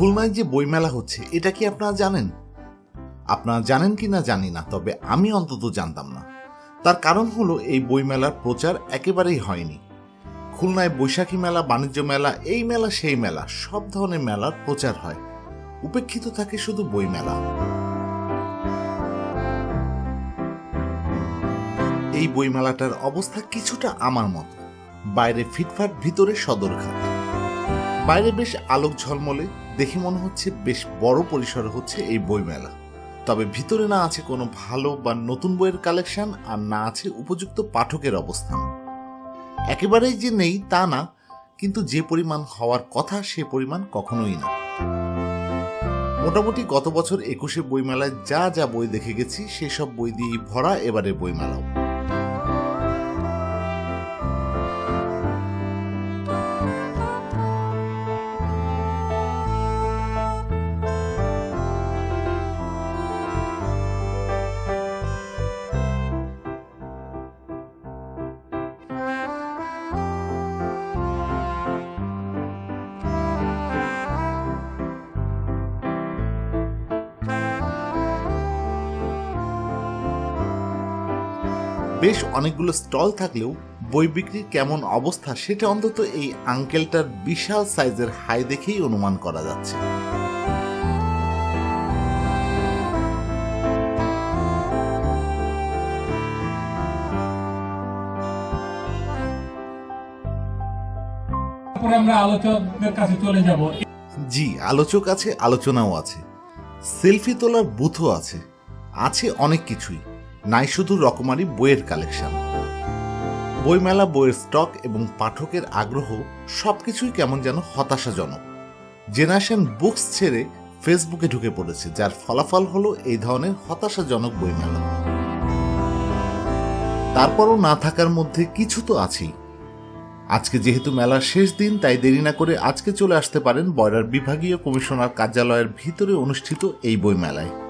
খুলনায় যে বইমেলা হচ্ছে, এটা কি আপনারা জানেন? আপনারা জানেন কি না জানি না, তবে আমি অন্তত জানতাম না। তার কারণ হলো, এই বইমেলার প্রচার একেবারেই হয়নি। খুলনায় বৈশাখী মেলা, বাণিজ্য মেলা, এই মেলা, সেই মেলা, সব ধরনের মেলার প্রচার হয়। উপেক্ষিত থাকে শুধু বইমেলা। এই বইমেলাটার অবস্থা কিছুটা আমার মতো। বাইরে ফিটফাট, ভিতরে সদরঘাট। বাইরে বেশ আলোক ঝলমলে দেখে মনে হচ্ছে বেশ বড় পরিসরে হচ্ছে এই বইমেলা। তবে ভিতরে না আছে কোনো ভালো বা নতুন বইয়ের কালেকশন আর না আছে উপযুক্ত পাঠকের অবস্থান। একেবারেই যে নেই তা না, কিন্তু যে পরিমাণ হওয়ার কথা সে পরিমাণ কখনোই না। মোটামুটি গত বছর একুশে বইমেলায় যা যা বই দেখে গেছি, সেসব বই দিয়েই ভরা এবারে বইমেলাও। বেশ অনেকগুলো স্টল থাকলেও বই বিক্রির কেমন অবস্থা সেটা অন্তত এই আঙ্কেলটার বিশাল সাইজের হাই দেখেই অনুমান করা যাচ্ছে। আমরা আলোচকদের কাছে চলে যাব। জি আলোচক আছে আলোচনাও আছে। সেলফি তোলার বুথও আছে। আছে অনেক কিছুই। নাই শুধু রকমারি বইয়ের কালেকশন। বইমেলা, বইয়ের স্টক এবং পাঠকের আগ্রহ সবকিছুই কেমন যেন হতাশাজনক। জেনারেশন বুকস ছেড়ে ফেসবুকে ঢুকে পড়েছে, যার ফলাফল হলো এই ধরনের হতাশাজনক বইমেলা। তারপরও না থাকার মধ্যে কিছু তো আছেই। আজকে যেহেতু মেলার শেষ দিন, তাই দেরি না করে আজকে চলে আসতে পারেন বয়রার বিভাগীয় কমিশনার কার্যালয়ের ভিতরে অনুষ্ঠিত এই বই মেলায়